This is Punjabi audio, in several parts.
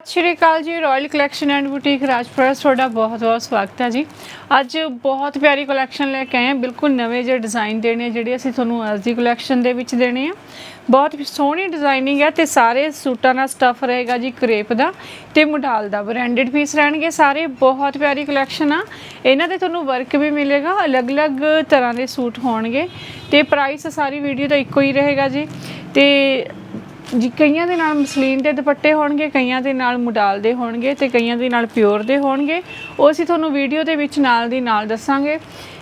ਸਤਿ ਸ਼੍ਰੀ ਅਕਾਲ ਜੀ royal collection and boutique Rajpura, ਤੁਹਾਡਾ ਬਹੁਤ ਬਹੁਤ ਸਵਾਗਤ ਹੈ ਜੀ। ਅੱਜ ਬਹੁਤ ਪਿਆਰੀ ਕਲੈਕਸ਼ਨ ਲੈ ਕੇ ਆਏ ਹਾਂ, ਬਿਲਕੁਲ ਨਵੇਂ ਜਿਹੇ ਡਿਜ਼ਾਈਨ ਦੇਣੇ ਆ ਜਿਹੜੇ ਅਸੀਂ ਤੁਹਾਨੂੰ ਅੱਜ ਦੀ ਕਲੈਕਸ਼ਨ ਦੇ ਵਿੱਚ ਦੇਣੇ ਆ। ਬਹੁਤ ਸੋਹਣੀ ਡਿਜ਼ਾਈਨਿੰਗ ਹੈ ਤੇ ਸਾਰੇ ਸੂਟਾਂ ਨਾਲ ਸਟਫ ਰਹੇਗਾ ਜੀ ਕਰੇਪ ਦਾ ਤੇ ਮੁਡਾਲ ਦਾ। ਬ੍ਰਾਂਡਡ ਪੀਸ ਰਹਿਣਗੇ ਸਾਰੇ, ਬਹੁਤ ਪਿਆਰੀ ਕਲੈਕਸ਼ਨ ਆ। ਇਹਨਾਂ ਤੇ ਤੁਹਾਨੂੰ ਵਰਕ ਵੀ ਮਿਲੇਗਾ, ਅਲੱਗ-ਅਲੱਗ ਤਰ੍ਹਾਂ ਦੇ ਸੂਟ ਹੋਣਗੇ ਤੇ ਪ੍ਰਾਈਸ ਸਾਰੀ ਵੀਡੀਓ ਦਾ ਇੱਕੋ ਹੀ ਰਹੇਗਾ ਜੀ। ਤੇ ਜੀ, ਕਈਆਂ ਦੇ ਨਾਲ ਮਸਲੀਨ ਦੇ ਦੁਪੱਟੇ ਹੋਣਗੇ, ਕਈਆਂ ਦੇ ਨਾਲ ਮੁਡਾਲ ਦੇ ਹੋਣਗੇ ਤੇ ਕਈਆਂ ਦੇ ਨਾਲ ਪਿਓਰ ਦੇ ਹੋਣਗੇ। ਉਹ ਅਸੀਂ ਤੁਹਾਨੂੰ ਵੀਡੀਓ ਦੇ ਵਿੱਚ ਨਾਲ ਦੀ ਨਾਲ ਦੱਸਾਂਗੇ।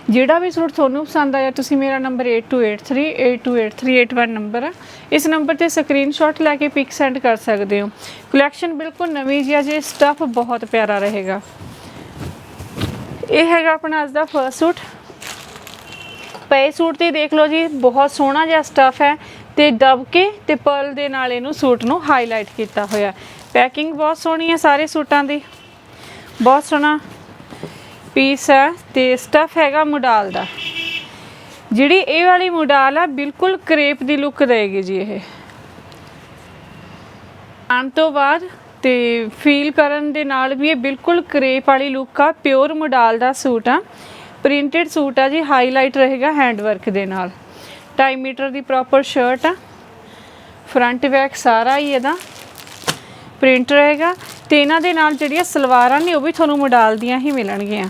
ਜਿਹੜਾ ਵੀ ਸੂਟ ਤੁਹਾਨੂੰ ਪਸੰਦ ਆਇਆ, ਤੁਸੀਂ ਮੇਰਾ ਨੰਬਰ 8283828381 ਨੰਬਰ ਆ। ਇਸ ਨੰਬਰ ਤੇ ਸਕਰੀਨਸ਼ਾਟ ਲੈ ਕੇ ਪਿਕ ਸੈਂਡ ਕਰ ਸਕਦੇ ਹੋ। ਕਲੈਕਸ਼ਨ ਬਿਲਕੁਲ ਨਵੀਂ ਜੀ ਹੈ ਜੇ ਸਟਫ ਬਹੁਤ ਪਿਆਰਾ ਰਹੇਗਾ। ਇਹ ਹੈਗਾ ਆਪਣਾ ਅੱਜ ਦਾ ਫਰਸਟ ਸੂਟ। ਪਏ ਸੂਟ ਤੇ ਦੇਖ ਲਓ ਜੀ, ਬਹੁਤ ਸੋਹਣਾ ਜਿਹਾ ਸਟਫ ਹੈ। ਤੇ ਦਬਕੇ ਤੇ ਪਰਲ ਦੇ ਨਾਲ ਇਹਨੂੰ ਸੂਟ ਨੂੰ ਹਾਈਲਾਈਟ ਕੀਤਾ ਹੋਇਆ। ਪੈਕਿੰਗ ਬਹੁਤ ਸੋਹਣੀ ਹੈ ਸਾਰੇ ਸੂਟਾਂ ਦੀ। ਬਹੁਤ ਸੋਹਣਾ ਪੀਸ ਹੈ ਤੇ ਸਟਫ ਹੈਗਾ ਮੁਡਾਲ ਦਾ। ਜਿਹੜੀ ਇਹ ਵਾਲੀ ਮੁਡਾਲ ਆ, ਬਿਲਕੁਲ ਕਰੇਪ ਦੀ ਲੁੱਕ ਦੇਗੀ ਜੀ ਇਹ। ਆਉਣ ਤੋਂ ਬਾਅਦ ਤੇ ਫੀਲ ਕਰਨ ਦੇ ਨਾਲ ਵੀ ਇਹ ਬਿਲਕੁਲ ਕਰੇਪ ਵਾਲੀ ਲੁੱਕ ਆ ਪਿਓਰ ਮੁਡਾਲ ਦਾ ਸੂਟ ਆ। ਪ੍ਰਿੰਟਡ ਸੂਟ ਆ ਜੀ ਹਾਈਲਾਈਟ ਰਹੇਗਾ ਹੈਂਡ ਵਰਕ ਦੇ ਨਾਲ। 2.5 ਮੀਟਰ ਦੀ ਪ੍ਰੋਪਰ ਸ਼ਰਟ ਆ। ਫਰੰਟ ਬੈਕ ਸਾਰਾ ਹੀ ਇਹਦਾ ਪ੍ਰਿੰਟ ਰਹੇਗਾ। ਤੇ ਇਹਨਾਂ ਦੇ ਨਾਲ ਜਿਹੜੀਆਂ ਸਲਵਾਰਾਂ ਨੇ, ਉਹ ਵੀ ਤੁਹਾਨੂੰ ਮੁਡਾਲ ਦੀਆਂ ਹੀ ਮਿਲਣਗੀਆਂ।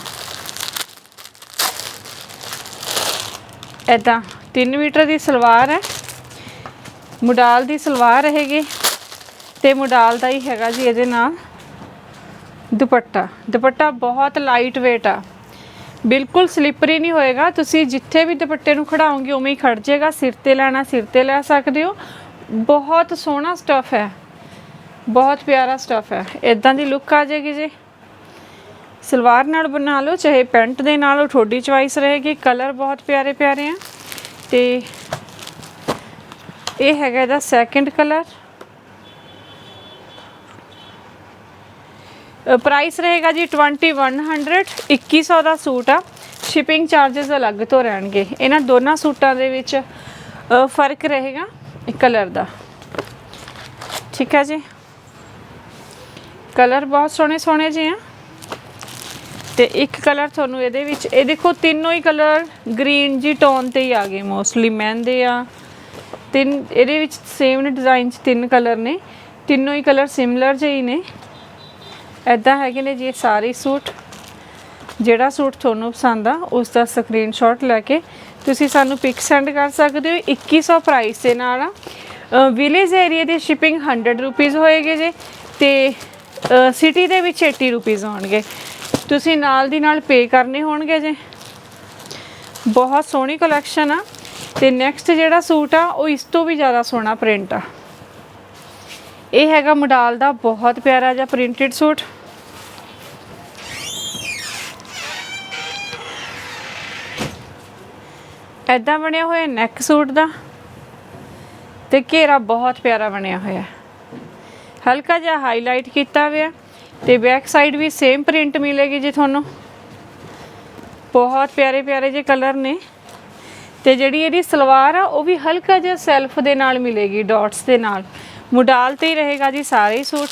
ਇਦਾਂ 3 ਮੀਟਰ ਦੀ ਸਲਵਾਰ ਹੈ। ਮੁਡਾਲ ਦੀ ਸਲਵਾਰ ਰਹੇਗੀ ਤੇ ਮੁਡਾਲ ਦਾ ਹੀ ਹੈਗਾ ਜੀ ਇਹਦੇ ਨਾਲ ਦੁਪੱਟਾ। ਦੁਪੱਟਾ ਬਹੁਤ ਲਾਈਟ weight ਆ। ਬਿਲਕੁਲ ਸਲਿੱਪਰੀ ਨਹੀਂ ਹੋਏਗਾ। ਤੁਸੀਂ ਜਿੱਥੇ ਵੀ ਦੁਪੱਟੇ ਨੂੰ ਖੜਾਓਗੇ, ਉਵੇਂ ਹੀ ਖੜ ਜਾਏਗਾ। ਸਿਰ ਤੇ ਲੈਣਾ, ਸਿਰ ਤੇ ਲੈ ਸਕਦੇ ਹੋ। ਬਹੁਤ ਸੋਹਣਾ ਸਟਫ ਹੈ। ਬਹੁਤ ਪਿਆਰਾ ਸਟਫ ਹੈ। ਇਦਾਂ ਦੀ ਲੁੱਕ ਆ ਜਾਏਗੀ ਜੀ। ਸਲਵਾਰ ਨਾਲ ਬਣਾ ਲਓ, ਚਾਹੇ ਪੈਂਟ ਦੇ ਨਾਲ ਉਹ ਤੁਹਾਡੀ ਚੁਆਇਸ ਰਹੇਗੀ। ਕਲਰ ਬਹੁਤ ਪਿਆਰੇ ਪਿਆਰੇ ਆ। ਤੇ ਇਹ ਹੈਗਾ ਇਹਦਾ ਸੈਕੰਡ ਕਲਰ ਪ੍ਰਾਈਸ ਰਹੇਗਾ ਜੀ 2100 2100 ਦਾ ਸੂਟ ਆ। ਸ਼ਿਪਿੰਗ ਚਾਰजेस ਅਲੱਗ ਤੋਂ ਰਹਿਣਗੇ। ਇਹਨਾਂ ਦੋਨਾਂ ਸੂਟਾਂ ਦੇ ਵਿੱਚ ਫ਼ਰਕ ਰਹੇਗਾ ਕਲਰ ਦਾ। ਠੀਕ ਹੈ ਜੀ? ਕਲਰ ਬਹੁਤ ਸੋਹਣੇ ਸੋਹਣੇ ਜਿਹੇ ਆ। ਤੇ ਇੱਕ ਕਲਰ ਤੁਹਾਨੂੰ ਇਹਦੇ ਵਿੱਚ, ਇਹ ਦੇਖੋ ਤਿੰਨੋਂ ਹੀ ਕਲਰ ਗ੍ਰੀਨ ਜੀ ਟੋਨ ਤੇ ਹੀ ਆ ਗਏ ਮੋਸਟਲੀ ਮਹਿੰਦੇ ਆ। ਤਿੰਨ, ਇਹਦੇ ਵਿੱਚ ਸੇਮ ਡਿਜ਼ਾਈਨ ਚ ਤਿੰਨ ਕਲਰ ਨੇ। ਤਿੰਨੋਂ ਹੀ ਕਲਰ ਸਿਮਿਲਰ ਜਿਹੇ ਹੀ ਨੇ। ਐਦਾਂ ਹੈਗੇ ਨੇ ਜੀ ਇਹ ਸਾਰੇ ਸੂਟ। ਜਿਹੜਾ ਸੂਟ ਤੁਹਾਨੂੰ ਪਸੰਦ ਆ, ਉਸ ਦਾ ਸਕਰੀਨਸ਼ਾਟ ਲੈ ਕੇ ਤੁਸੀਂ ਸਾਨੂੰ ਪਿਕ ਸੈਂਡ ਕਰ ਸਕਦੇ ਹੋ। 2100 ਪ੍ਰਾਈਸ ਦੇ ਨਾਲ ਆ। ਵਿਲੇਜ ਏਰੀਆ ਦੀ ਸ਼ਿਪਿੰਗ 100 ਰੁਪੀਸ ਹੋਏਗੀ ਜੀ ਤੇ ਸਿਟੀ ਦੇ ਵਿੱਚ 80 ਰੁਪੀਸ ਹੋਣਗੇ ਤੁਸੀਂ ਨਾਲ ਦੀ ਨਾਲ ਪੇ ਕਰਨੇ ਹੋਣਗੇ ਜੀ। ਬਹੁਤ ਸੋਹਣੀ ਕਲੈਕਸ਼ਨ ਆ ਤੇ ਨੈਕਸਟ ਜਿਹੜਾ ਸੂਟ ਆ, ਉਹ ਇਸ ਤੋਂ ਵੀ ਜ਼ਿਆਦਾ ਸੋਹਣਾ ਪ੍ਰਿੰਟ ਆ। ਇਹ ਹੈਗਾ ਮੋਡਲ ਦਾ ਬਹੁਤ ਪਿਆਰਾ ਜਿਹਾ ਪ੍ਰਿੰਟਡ ਸੂਟ। ਐਦਾਂ ਬਣਿਆ ਹੋਇਆ ਨੈਕ ਸੂਟ ਦਾ ਤੇ ਘੇਰਾ ਬਹੁਤ ਪਿਆਰਾ ਬਣਿਆ ਹੋਇਆ। ਹਲਕਾ ਜਿਹਾ ਹਾਈਲਾਈਟ ਕੀਤਾ ਹੋਇਆ ਤੇ ਬੈਕ ਸਾਈਡ ਵੀ ਸੇਮ ਪ੍ਰਿੰਟ ਮਿਲੇਗੀ ਜੀ ਤੁਹਾਨੂੰ। ਬਹੁਤ ਪਿਆਰੇ ਪਿਆਰੇ ਜਿਹੇ ਕਲਰ ਨੇ ਤੇ ਜਿਹੜੀ ਇਹਦੀ ਸਲਵਾਰ ਆ, ਉਹ ਵੀ ਹਲਕਾ ਜਿਹਾ ਸੈਲਫ ਦੇ ਨਾਲ ਮਿਲੇਗੀ ਡਾਟਸ ਦੇ ਨਾਲ। ਮੁਡਾਲ ਤੇ ਹੀ ਰਹੇਗਾ ਜੀ ਸਾਰੇ ਸੂਟ।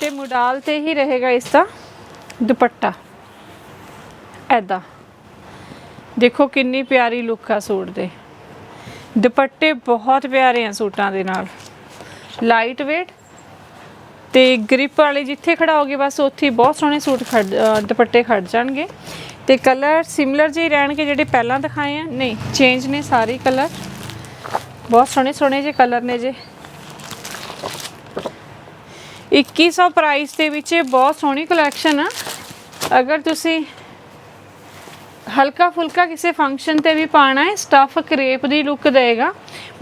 ਤੇ ਮੁਡਾਲ ਤੇ ਹੀ ਰਹੇਗਾ ਇਸ ਦਾ ਦੁਪੱਟਾ। ਐਦਾ। ਦੇਖੋ ਕਿੰਨੀ ਪਿਆਰੀ ਲੁੱਕ ਆ ਸੂਟ ਦੇ। ਦੁਪੱਟੇ ਬਹੁਤ ਪਿਆਰੇ ਆ ਸੂਟਾਂ ਦੇ ਨਾਲ। ਲਾਈਟ weight ਤੇ ਗ੍ਰਿਪ ਵਾਲੇ ਜਿੱਥੇ ਖੜਾਓਗੇ ਬਸ ਉੱਥੇ ਬਹੁਤ ਸੋਹਣੇ ਸੂਟ ਖੜ ਦੁਪੱਟੇ ਖੜ ਜਾਣਗੇ। ਤੇ ਕਲਰ ਸਿਮਿਲਰ ਜਿਹੇ ਰਹਿਣਗੇ ਜਿਹੜੇ ਪਹਿਲਾਂ ਦਿਖਾਏ ਆ। ਨਹੀਂ ਚੇਂਜ ਨੇ ਸਾਰੇ ਕਲਰ ਬਹੁਤ ਸੋਹਣੇ ਸੋਹਣੇ ਜਿਹੇ ਕਲਰ ਨੇ ਜੇ। 2100 ਪ੍ਰਾਈਸ ਦੇ ਵਿੱਚ ਇਹ ਬਹੁਤ ਸੋਹਣੀ ਕਲੈਕਸ਼ਨ ਆ। ਅਗਰ ਤੁਸੀਂ ਹਲਕਾ ਫੁਲਕਾ ਕਿਸੇ ਫੰਕਸ਼ਨ ਤੇ ਵੀ ਪਾਣਾ ਹੈ ਸਟਫ ਕਰੇਪ ਦੀ ਲੁੱਕ ਦੇਗਾ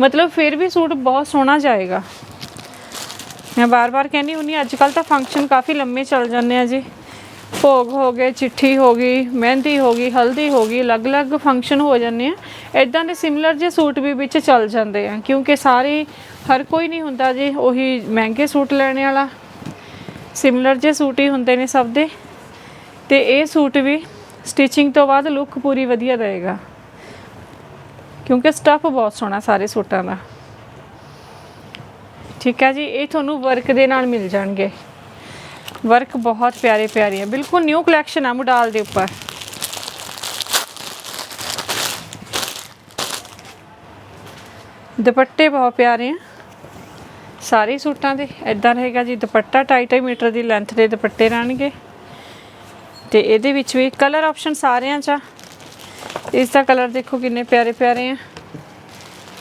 ਮਤਲਬ ਫਿਰ ਵੀ ਸੂਟ ਬਹੁਤ ਸੋਹਣਾ ਜਾਏਗਾ। ਮੈਂ ਬਾਰ-ਬਾਰ ਕਹਿੰਦੀ ਹੁੰਨੀ ਅੱਜ ਕੱਲ ਤਾਂ ਫੰਕਸ਼ਨ ਕਾਫੀ ਲੰਮੇ ਚੱਲ ਜਾਂਦੇ ਆ ਜੀ। ਭੋਗ ਹੋ ਗਏ, ਚਿੱਠੀ ਹੋ ਗਈ, ਮਹਿੰਦੀ ਹੋ ਗਈ, ਹਲਦੀ ਹੋ ਗਈ, ਅਲੱਗ-ਅਲੱਗ ਫੰਕਸ਼ਨ ਹੋ ਜਾਂਦੇ ਆ। ਇਦਾਂ ਦੇ ਸਿਮਿਲਰ ਜੇ ਸੂਟ ਵੀ ਵਿੱਚ ਚੱਲ ਜਾਂਦੇ ਆ, ਕਿਉਂਕਿ ਸਾਰੇ, ਹਰ ਕੋਈ ਨਹੀਂ ਹੁੰਦਾ ਜੀ, ਉਹੀ ਮਹਿੰਗੇ ਸੂਟ ਲੈਣੇ ਵਾਲਾ। ਸਿਮਿਲਰ ਜੇ ਸੂਟ ਹੀ ਹੁੰਦੇ ਨੇ ਸਭ ਦੇ। ਤੇ ਇਹ ਸੂਟ ਵੀ ਸਟਿਚਿੰਗ ਤੋਂ ਬਾਅਦ ਲੁੱਕ ਪੂਰੀ ਵਧੀਆ ਰਹੇਗਾ। ਕਿਉਂਕਿ ਸਟੱਫ ਬਹੁਤ ਸੋਹਣਾ ਸਾਰੇ ਸੂਟਾਂ ਦਾ। ਠੀਕ ਹੈ ਜੀ, ਇਹ ਤੁਹਾਨੂੰ ਵਰਕ ਦੇ ਨਾਲ ਮਿਲ ਜਾਣਗੇ। ਵਰਕ ਬਹੁਤ ਪਿਆਰੇ ਪਿਆਰੇ ਆ ਬਿਲਕੁਲ ਨਿਊ ਕਲੈਕਸ਼ਨ ਆ ਮੁਡਾਲ ਦੇ ਉੱਪਰ। ਦੁਪੱਟੇ ਬਹੁਤ ਪਿਆਰੇ ਆ। ਸਾਰੇ ਸੂਟਾਂ ਦੇ। ਇਦਾਂ ਰਹੇਗਾ ਜੀ, ਦੁਪੱਟਾ 2.5 ਮੀਟਰ ਦੀ ਲੈਂਥ ਦੇ ਦੁਪੱਟੇ ਰਹਿਣਗੇ। ਤੇ ਇਹਦੇ ਵਿੱਚ ਵੀ ਕਲਰ ਆਪਸ਼ਨ ਸਾਰਿਆਂ 'ਚ ਆ। ਇਸ ਦਾ ਕਲਰ ਦੇਖੋ ਕਿੰਨੇ ਪਿਆਰੇ ਪਿਆਰੇ ਆ।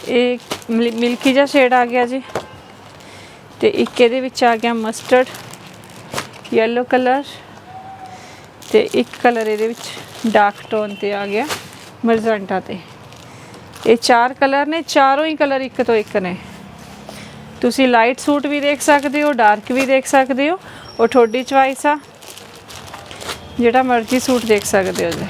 ਇਹ ਮਿਲਕੀ ਜਿਹਾ ਸ਼ੇਡ ਆ ਗਿਆ ਜੀ। ਤੇ ਇੱਕ ਇਹਦੇ ਵਿੱਚ ਆ ਗਿਆ ਮਸਟਰਡ ਯੈਲੋ ਕਲਰ ਤੇ ਇੱਕ ਕਲਰ ਇਹਦੇ ਵਿੱਚ ਡਾਰਕ ਟੋਨ ਤੇ ਆ ਗਿਆ ਮਰਜੈਂਟਾ ਤੇ। ਇਹ ਚਾਰ ਕਲਰ ਨੇ, ਚਾਰੋਂ ਹੀ ਕਲਰ ਇੱਕ ਤੋਂ ਇੱਕ ਨੇ। ਤੁਸੀਂ ਲਾਈਟ ਸੂਟ ਵੀ ਦੇਖ ਸਕਦੇ ਹੋ ਡਾਰਕ ਵੀ ਦੇਖ ਸਕਦੇ ਹੋ, ਉਹ ਤੁਹਾਡੀ ਚੁਆਇਸ ਆ। ਜਿਹੜਾ ਮਰਜ਼ੀ ਸੂਟ ਦੇਖ ਸਕਦੇ ਹੋ ਜੀ।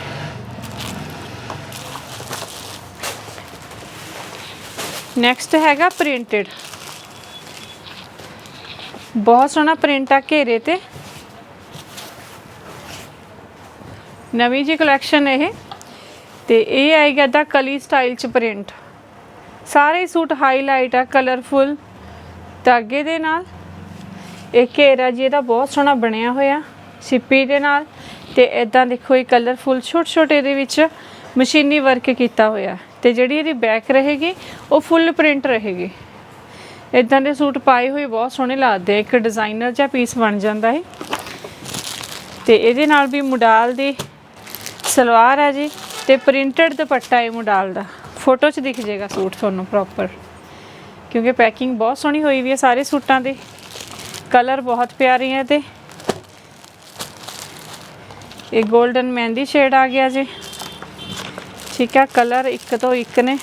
ਨੈਕਸਟ ਹੈਗਾ ਪ੍ਰਿੰਟਡ ਬਹੁਤ ਸੋਹਣਾ ਪ੍ਰਿੰਟ ਆ ਘੇਰੇ ਤੇ। ਨਵੀਂ ਜੀ ਕਲੈਕਸ਼ਨ ਇਹ। ਤੇ ਇਹ ਆਏਗਾ ਦਾ ਕਲੀ ਸਟਾਈਲ ਚ ਪ੍ਰਿੰਟ ਸਾਰੇ ਸੂਟ ਹਾਈਲਾਈਟ ਆ ਕਲਰਫੁਲ ਧਾਗੇ ਦੇ ਨਾਲ ਇਹ ਘੇਰਾ ਜੀ ਇਹਦਾ ਬਹੁਤ ਸੋਹਣਾ ਬਣਿਆ ਹੋਇਆ। ਸਿੱਪੀ ਦੇ ਨਾਲ। ਤੇ ਇਦਾਂ ਦੇਖੋ ਇਹ ਕਲਰਫੁਲ ਛੋਟੇ ਛੋਟੇ ਇਹਦੇ ਵਿੱਚ ਮਸ਼ੀਨੀ ਵਰਕ ਕੀਤਾ ਹੋਇਆ ਤੇ ਜਿਹੜੀ ਇਹਦੀ ਬੈਕ ਰਹੇਗੀ, ਉਹ ਫੁੱਲ ਪ੍ਰਿੰਟ ਰਹੇਗੀ। ਇਦਾਂ ਦੇ ਸੂਟ ਪਾਏ ਹੋਏ ਬਹੁਤ ਸੋਹਣੇ ਲੱਗਦੇ ਇੱਕ ਡਿਜ਼ਾਈਨਰ ਜਿਹਾ ਪੀਸ ਬਣ ਜਾਂਦਾ ਹੈ ਤੇ ਇਹਦੇ ਨਾਲ ਵੀ ਮੁਡਾਲ ਦੀ ਸਲਵਾਰ ਹੈ ਜੀ ਤੇ ਪ੍ਰਿੰਟਡ ਦੁਪੱਟਾ ਹੈ ਮੁਡਾਲ ਦਾ। ਫੋਟੋ 'ਚ ਦਿਖ ਜਾਏਗਾ ਸੂਟ ਤੁਹਾਨੂੰ ਪ੍ਰੋਪਰ ਕਿਉਂਕਿ ਪੈਕਿੰਗ ਬਹੁਤ ਸੋਹਣੀ ਹੋਈ ਵੀ ਹੈ ਸਾਰੇ ਸੂਟਾਂ ਦੇ। ਕਲਰ ਬਹੁਤ ਪਿਆਰੇ ਹੈ ਤੇ ਇਹ 골ਡਨ ਮਹਿੰਦੀ ਸ਼ੇਡ ਆ ਗਿਆ ਜੀ। ਠੀਕ ਹੈ ਕਲਰ ਇੱਕ ਤੋਂ ਇੱਕ ਨੇ।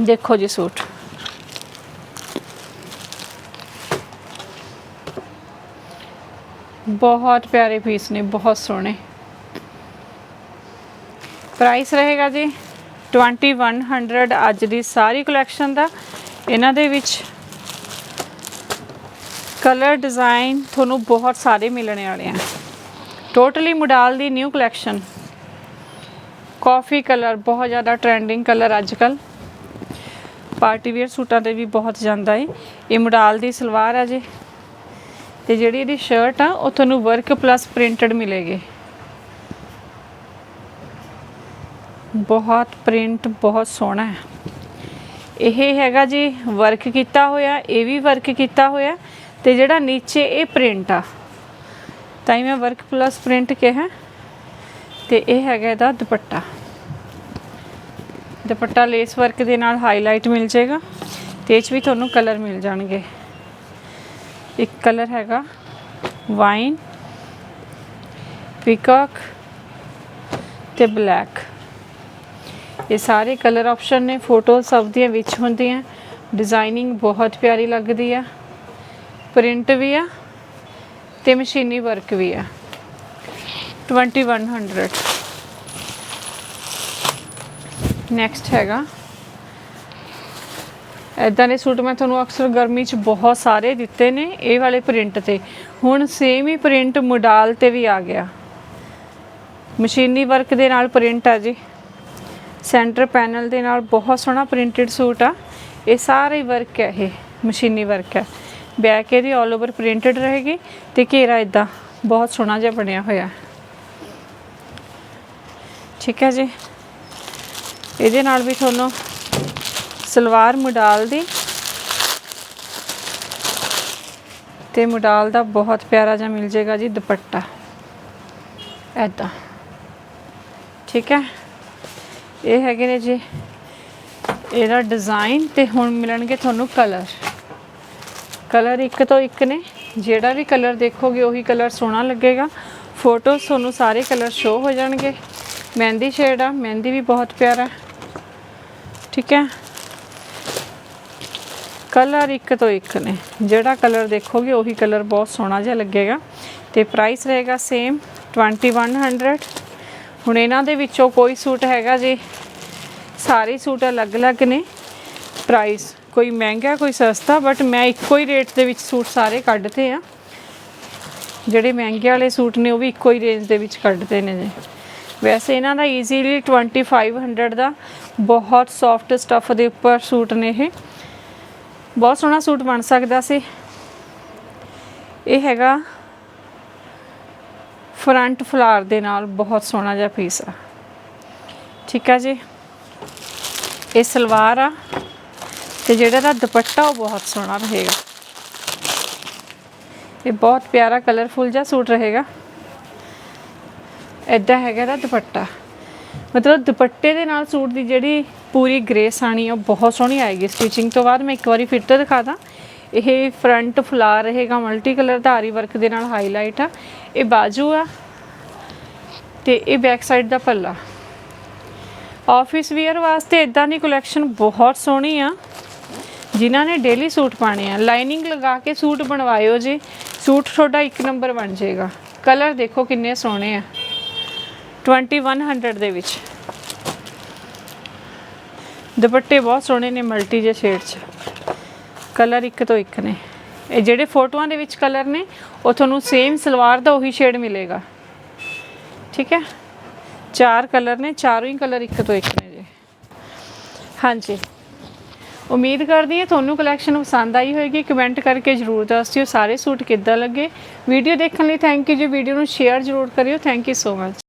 ਦੇਖੋ ਜੀ ਸੂਟ। ਬਹੁਤ ਪਿਆਰੇ ਪੀਸ ਨੇ, ਬਹੁਤ ਸੋਹਣੇ। ਪ੍ਰਾਈਸ ਰਹੇਗਾ ਜੀ 2100 ਅੱਜ ਦੀ ਸਾਰੀ ਕਲੈਕਸ਼ਨ ਦਾ। ਇਹਨਾਂ ਦੇ ਵਿੱਚ ਕਲਰ ਡਿਜ਼ਾਈਨ ਤੁਹਾਨੂੰ ਬਹੁਤ ਸਾਰੇ ਮਿਲਣੇ ਵਾਲੇ ਆ। ਟੋਟਲੀ ਮੁਡਾਲ ਦੀ ਨਿਊ ਕਲੈਕਸ਼ਨ ਕਾਫੀ ਕਲਰ ਬਹੁਤ ਜ਼ਿਆਦਾ ਟ੍ਰੈਂਡਿੰਗ ਕਲਰ ਅੱਜ ਕੱਲ ਪਾਰਟੀ ਵੇਅਰ ਸੂਟਾਂ ਤੇ ਵੀ ਬਹੁਤ ਜਾਂਦਾ ਏ। ਇਹ ਮੁਡਾਲ ਦੀ ਸਲਵਾਰ ਆ ਜੀ। ਤੇ ਜਿਹੜੀ ਇਹਦੀ ਸ਼ਰਟ ਆ, ਉਹ ਤੁਹਾਨੂੰ ਵਰਕ ਪਲੱਸ ਪ੍ਰਿੰਟਡ ਮਿਲੇਗੀ। ਬਹੁਤ ਪ੍ਰਿੰਟ ਬਹੁਤ ਸੋਹਣਾ ਹੈ। ਇਹ ਹੈਗਾ ਜੀ ਵਰਕ ਕੀਤਾ ਹੋਇਆ, ਇਹ ਵੀ ਵਰਕ ਕੀਤਾ ਹੋਇਆ। ਤੇ ਜਿਹੜਾ ਨੀਚੇ ਇਹ ਪ੍ਰਿੰਟ ਆ, ਤਾਂ ਹੀ ਮੈਂ ਵਰਕ ਪਲੱਸ ਪ੍ਰਿੰਟ ਕਿਹਾ, ਤੇ ਇਹ ਹੈਗਾ ਇਹਦਾ ਦੁਪੱਟਾ। ਦੁਪੱਟਾ ਲੇਸ ਵਰਕ ਦੇ ਨਾਲ ਹਾਈਲਾਈਟ ਮਿਲ ਜਾਏਗਾ, ਤੇ ਇਹ 'ਚ ਵੀ ਤੁਹਾਨੂੰ ਕਲਰ ਮਿਲ ਜਾਣਗੇ। ਇੱਕ ਕਲਰ ਹੈਗਾ ਵਾਈਨ ਪੀਕਾਕ ਤੇ ਬਲੈਕ ਇਹ ਸਾਰੇ ਕਲਰ ਆਪਸ਼ਨ ਨੇ ਫੋਟੋ ਸਭ ਦੀਆਂ ਵਿੱਚ ਹੁੰਦੀਆਂ ਡਿਜ਼ਾਈਨਿੰਗ ਬਹੁਤ ਪਿਆਰੀ ਲੱਗਦੀ ਆ। ਪ੍ਰਿੰਟ ਵੀ ਆ ਤੇ ਮਸ਼ੀਨੀ ਵਰਕ ਵੀ ਆ। 2100 ਨੈਕਸਟ ਹੈਗਾ। ਇਦਾਂ ਦੇ ਸੂਟ ਮੈਂ ਤੁਹਾਨੂੰ ਅਕਸਰ ਗਰਮੀ 'ਚ ਬਹੁਤ ਸਾਰੇ ਦਿੱਤੇ ਨੇ, ਇਹ ਵਾਲੇ ਪ੍ਰਿੰਟ ਤੇ। ਹੁਣ ਸੇਮ ਹੀ ਪ੍ਰਿੰਟ ਮੁਡਾਲ ਤੇ ਵੀ ਆ ਗਿਆ। ਮਸ਼ੀਨੀ ਵਰਕ ਦੇ ਨਾਲ ਪ੍ਰਿੰਟ ਆ ਜੀ। ਸੈਂਟਰ ਪੈਨਲ ਦੇ ਨਾਲ ਬਹੁਤ ਸੋਹਣਾ ਪ੍ਰਿੰਟਡ ਸੂਟ ਆ। ਇਹ ਸਾਰੇ ਵਰਕ ਹੈ ਇਹ, ਮਸ਼ੀਨੀ ਵਰਕ ਹੈ ਬੈਕ ਇਹਦੀ 올 ਓਵਰ ਪ੍ਰਿੰਟਡ ਰਹੇਗੀ ਤੇ ਘੇਰਾ ਇਦਾਂ ਬਹੁਤ ਸੋਹਣਾ ਜਿਹਾ ਬਣਿਆ ਹੋਇਆ। ਠੀਕ ਹੈ ਜੀ। ਇਹਦੇ ਨਾਲ ਵੀ ਤੁਹਾਨੂੰ ਸਲਵਾਰ ਮੁਡਾਲ ਦੀ ਤੇ ਮੁਡਾਲ ਦਾ ਬਹੁਤ ਪਿਆਰਾ ਜਿਹਾ ਮਿਲ ਜਾਏਗਾ ਜੀ ਦੁਪੱਟਾ। ਐਦਾਂ ਠੀਕ ਹੈ। ਇਹ ਹੈਗੇ ਨੇ ਜੀ, ਇਹਦਾ ਡਿਜ਼ਾਈਨ ਤੇ ਹੁਣ ਮਿਲਣਗੇ ਤੁਹਾਨੂੰ ਕਲਰ ਕਲਰ ਇੱਕ ਤੋਂ ਇੱਕ ਨੇ। ਜਿਹੜਾ ਵੀ ਕਲਰ ਦੇਖੋਗੇ ਉਹੀ ਕਲਰ ਸੋਹਣਾ ਲੱਗੇਗਾ। ਫੋਟੋ ਤੁਹਾਨੂੰ ਸਾਰੇ ਕਲਰ ਸ਼ੋ ਹੋ ਜਾਣਗੇ। ਮਹਿੰਦੀ ਸ਼ੇਡ ਆ, ਮਹਿੰਦੀ ਵੀ ਬਹੁਤ ਪਿਆਰਾ ਠੀਕ ਹੈ। ਕਲਰ ਇੱਕ ਤੋਂ ਇੱਕ ਨੇ। ਜਿਹੜਾ ਕਲਰ ਦੇਖੋਗੇ ਉਹੀ ਕਲਰ ਬਹੁਤ ਸੋਹਣਾ ਜਿਹਾ ਲੱਗੇਗਾ। ਤੇ ਪ੍ਰਾਈਸ ਰਹੇਗਾ ਸੇਮ 2100 ਹੁਣ ਇਹਨਾਂ ਦੇ ਵਿੱਚੋਂ ਕੋਈ ਸੂਟ ਹੈਗਾ ਜੀ। ਸਾਰੇ ਸੂਟ ਅਲੱਗ-ਅਲੱਗ ਨੇ। ਪ੍ਰਾਈਸ ਕੋਈ ਮਹਿੰਗਾ, ਕੋਈ ਸਸਤਾ ਬਟ ਮੈਂ ਇੱਕੋ ਹੀ ਰੇਟ ਦੇ ਵਿੱਚ ਸੂਟ ਸਾਰੇ ਕੱਢਦੇ ਆ। ਜਿਹੜੇ ਮਹਿੰਗੇ ਵਾਲੇ ਸੂਟ ਨੇ, ਉਹ ਵੀ ਇੱਕੋ ਹੀ ਰੇਂਜ ਦੇ ਵਿੱਚ ਕੱਢਦੇ ਨੇ ਜੀ। ਵੈਸੇ ਇਹਨਾਂ ਦਾ ਈਜ਼ੀਲੀ 2500 ਦਾ ਬਹੁਤ ਸੌਫਟ ਸਟੱਫ ਦੇ ਉੱਪਰ ਸੂਟ ਨੇ ਇਹ। ਬਹੁਤ ਸੋਹਣਾ ਸੂਟ ਬਣ ਸਕਦਾ ਸੀ। ਇਹ ਹੈਗਾ ਫਰੰਟ ਫਲਾਰ ਦੇ ਨਾਲ ਬਹੁਤ ਸੋਹਣਾ ਜਿਹਾ ਪੀਸ ਆ। ਠੀਕ ਆ ਜੀ। ਇਹ ਸਲਵਾਰ ਆ। ਤੇ ਜਿਹੜਾ ਦਾ ਦੁਪੱਟਾ ਉਹ ਬਹੁਤ ਸੋਹਣਾ ਰਹੇਗਾ। ਇਹ ਬਹੁਤ ਪਿਆਰਾ ਕਲਰਫੁਲ ਜਿਹਾ ਸੂਟ ਰਹੇਗਾ। ਐਦਾਂ ਹੈਗਾ ਦਾ ਦੁਪੱਟਾ। ਮਤਲਬ ਦੁਪੱਟੇ ਦੇ ਨਾਲ ਸੂਟ ਦੀ ਜਿਹੜੀ ਪੂਰੀ ਗ੍ਰੇਸ ਆਣੀ, ਉਹ ਬਹੁਤ ਸੋਹਣੀ ਆਏਗੀ। ਸਟਿਚਿੰਗ ਤੋਂ ਬਾਅਦ ਮੈਂ ਇੱਕ ਵਾਰੀ ਫਿਰ ਤੋਂ ਦਿਖਾ ਦਾਂ। ਇਹ ਫਰੰਟ ਫਲਾਰ ਰਹੇਗਾ ਮਲਟੀ ਕਲਰ ਧਾਰੀ ਵਰਕ ਦੇ ਨਾਲ ਹਾਈਲਾਈਟ ਆ। ਇਹ ਬਾਜੂ ਆ ਤੇ ਇਹ ਬੈਕ ਸਾਈਡ ਦਾ ਪੱਲਾ। ਆਫਿਸ ਵੇਅਰ ਵਾਸਤੇ ਇਦਾਂ ਦੀ ਕਲੈਕਸ਼ਨ ਬਹੁਤ ਸੋਹਣੀ ਆ। ਜਿਨ੍ਹਾਂ ਨੇ ਡੇਲੀ ਸੂਟ ਪਾਣੇ ਆ। ਲਾਈਨਿੰਗ ਲਗਾ ਕੇ ਸੂਟ ਬਣਵਾਇਓ ਜੀ। ਸੂਟ ਤੁਹਾਡਾ ਇੱਕ ਨੰਬਰ ਬਣ ਜਾਏਗਾ। ਕਲਰ ਦੇਖੋ ਕਿੰਨੇ ਸੋਹਣੇ ਆ। 2100 ਦੇ ਵਿੱਚ। ਦੁਪੱਟੇ ਬਹੁਤ ਸੋਹਣੇ ਨੇ ਮਲਟੀ ਜੇ ਸ਼ੇਡ 'ਚ। ਕਲਰ ਇੱਕ ਤੋਂ ਇੱਕ ਨੇ। ਇਹ ਜਿਹੜੇ ਫੋਟੋਆਂ ਦੇ ਵਿੱਚ ਕਲਰ ਨੇ, ਉਹ ਤੁਹਾਨੂੰ ਸੇਮ ਸਲਵਾਰ ਦਾ ਉਹੀ ਸ਼ੇਡ ਮਿਲੇਗਾ। ਠੀਕ ਹੈ? ਚਾਰ ਕਲਰ ਨੇ, ਚਾਰੋਂ ਹੀ ਕਲਰ ਇੱਕ ਤੋਂ ਇੱਕ ਨੇ ਜੀ। ਹਾਂਜੀ। ਉਮੀਦ ਕਰਦੀ ਹਾਂ ਤੁਹਾਨੂੰ ਕਲੈਕਸ਼ਨ ਪਸੰਦ ਆਈ ਹੋਏਗੀ। ਕਮੈਂਟ ਕਰਕੇ ਜਰੂਰ ਦੱਸਿਓ ਸਾਰੇ ਸੂਟ ਕਿੱਦਾਂ ਲੱਗੇ? ਵੀਡੀਓ ਦੇਖਣ ਲਈ ਥੈਂਕ ਯੂ ਜੀ। ਵੀਡੀਓ ਨੂੰ ਸ਼ੇਅਰ ਜਰੂਰ ਕਰਿਓ। Thank you so much